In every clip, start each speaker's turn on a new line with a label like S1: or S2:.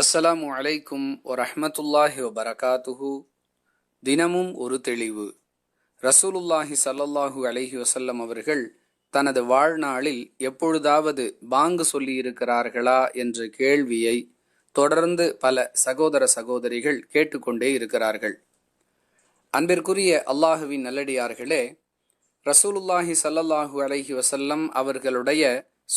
S1: அஸ்ஸலாமு அலைக்கும் வரஹ்மத்துல்லாஹி வபரகாத்துஹு தினமும் ஒரு தெளிவு. ரசூலுல்லாஹி சல்லல்லாஹு அலஹி வசல்லம் அவர்கள் தனது வாழ்நாளில் எப்பொழுதாவது பாங்கு சொல்லியிருக்கிறார்களா என்ற கேள்வியை தொடர்ந்து பல சகோதர சகோதரிகள் கேட்டுக்கொண்டே இருக்கிறார்கள். அன்பிற்குரிய அல்லாஹுவின் நல்லடியார்களே ரசூலுல்லாஹி சல்லல்லாஹு அலஹி வசல்லம் அவர்களுடைய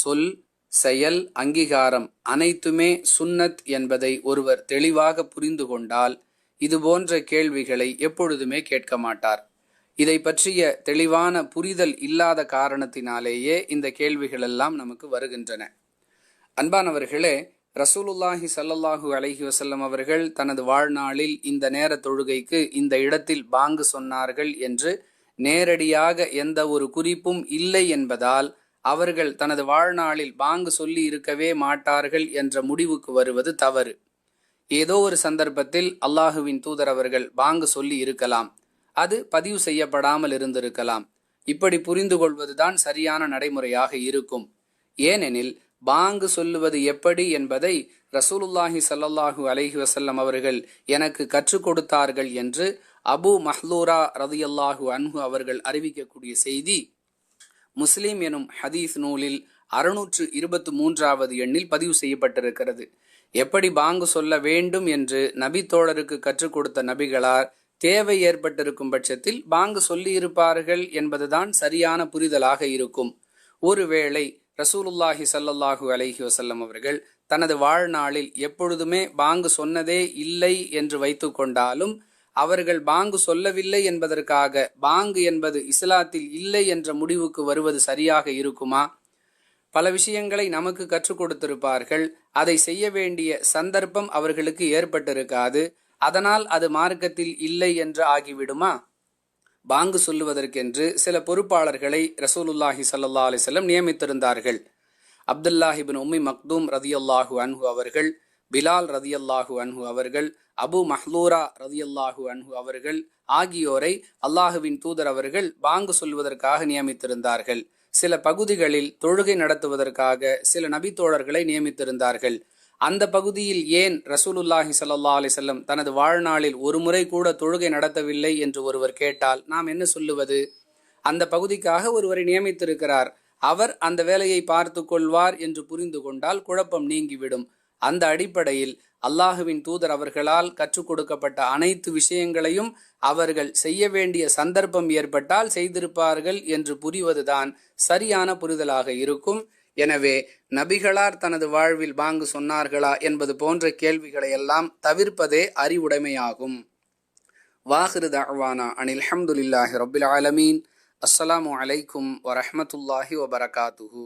S1: சொல் செயல் அங்கீகாரம் அனைத்துமே சுன்னத் என்பதை ஒருவர் தெளிவாக புரிந்து கொண்டால் இது போன்ற கேள்விகளை எப்பொழுதுமே கேட்க மாட்டார். இதை பற்றிய தெளிவான புரிதல் இல்லாத காரணத்தினாலேயே இந்த கேள்விகளெல்லாம் நமக்கு வருகின்றன. அன்பானவர்களே ரசூலுல்லாஹி சல்லல்லாஹு அலஹி வசல்லம் அவர்கள் தனது வாழ்நாளில் இந்த நேர தொழுகைக்கு இந்த இடத்தில் பாங்கு சொன்னார்கள் என்று நேரடியாக எந்த ஒரு குறிப்பும் இல்லை என்பதால் அவர்கள் தனது வாழ்நாளில் பாங்கு சொல்லி இருக்கவே மாட்டார்கள் என்ற முடிவுக்கு வருவது தவறு. ஏதோ ஒரு சந்தர்ப்பத்தில் அல்லாஹுவின் தூதர் அவர்கள் பாங்கு சொல்லி இருக்கலாம். அது பதிவு செய்யப்படாமல் இருந்திருக்கலாம். இப்படி புரிந்து கொள்வதுதான் சரியான நடைமுறையாக இருக்கும். ஏனெனில் பாங்கு சொல்லுவது எப்படி என்பதை ரசூலுல்லாஹி ஸல்லல்லாஹு அலஹி வசல்லம் அவர்கள் எனக்கு கற்றுக் கொடுத்தார்கள் என்று அபு மஹ்லூரா ரதியல்லாஹு அன்ஹு அவர்கள் அறிவிக்கக்கூடிய செய்தி முஸ்லீம் எனும் ஹதீஸ் நூலில் அறுநூற்று இருபத்து மூன்றாவது எண்ணில் பதிவு செய்யப்பட்டிருக்கிறது. எப்படி பாங்கு சொல்ல வேண்டும் என்று நபி தோழருக்கு கற்றுக் கொடுத்த நபிகளார் தேவை ஏற்பட்டிருக்கும் பட்சத்தில் பாங்கு சொல்லியிருப்பார்கள் என்பதுதான் சரியான புரிதலாக இருக்கும். ஒருவேளை ரசூலுல்லாஹி சல்லல்லாஹு அலஹி வசல்லம் அவர்கள் தனது வாழ்நாளில் எப்பொழுதுமே பாங்கு சொன்னதே இல்லை என்று வைத்துக்கொண்டாலும் அவர்கள் பாங்கு சொல்லவில்லை என்பதற்காக பாங்கு என்பது இஸ்லாத்தில் இல்லை என்ற முடிவுக்கு வருவது சரியாக இருக்குமா? பல விஷயங்களை நமக்கு கற்றுக் கொடுத்திருப்பார்கள். அதை செய்ய வேண்டிய சந்தர்ப்பம் அவர்களுக்கு ஏற்பட்டிருக்காது. அதனால் அது மார்க்கத்தில் இல்லை என்று ஆகிவிடுமா? பாங்கு சொல்லுவதற்கென்று சில பொறுப்பாளர்களை ரசூலுல்லாஹி சல்லா அலிசல்லம் நியமித்திருந்தார்கள். அப்துல்லாஹிபின் உம்மி மக்தூம் ரதியல்லாஹு அன்ஹு அவர்கள் பிலால் ரதியல்லாஹு அன்ஹு அவர்கள் அபு மஹ்லூரா ரதியல்லாஹு அன்ஹு அவர்கள் ஆகியோரை அல்லாஹுவின் தூதர் அவர்கள் பாங்கு சொல்வதற்காக நியமித்திருந்தார்கள். சில பகுதிகளில் தொழுகை நடத்துவதற்காக சில நபித்தோழர்களை நியமித்திருந்தார்கள். அந்த பகுதியில் ஏன் ரசூலுல்லாஹி சல்லா அலிசல்லம் தனது வாழ்நாளில் ஒரு முறை கூட தொழுகை நடத்தவில்லை என்று ஒருவர் கேட்டால் நாம் என்ன சொல்லுவது? அந்த பகுதிக்காக ஒருவரை நியமித்திருக்கிறார். அவர் அந்த வேலையை பார்த்து கொள்வார் என்று புரிந்து கொண்டால் குழப்பம் நீங்கிவிடும். அந்த அடிப்படையில் அல்லாஹுவின் தூதர் அவர்களால் கற்றுக் கொடுக்கப்பட்ட அனைத்து விஷயங்களையும் அவர்கள் செய்ய வேண்டிய சந்தர்ப்பம் ஏற்பட்டால் செய்திருப்பார்கள் என்று புரிவதுதான் சரியான புரிதலாக இருக்கும். எனவே நபிகளார் தனது வாழ்வில் பாங்கு சொன்னார்களா என்பது போன்ற கேள்விகளை எல்லாம் தவிர்ப்பதே அறிவுடைமையாகும். வாஹிரு தவானா அனில் அஹமதுல்லாஹி ரபுல் ஆலமீன். அஸ்ஸலாமு அலைக்கும் வரஹமத்துல்லாஹி வபரகாத்துஹூ.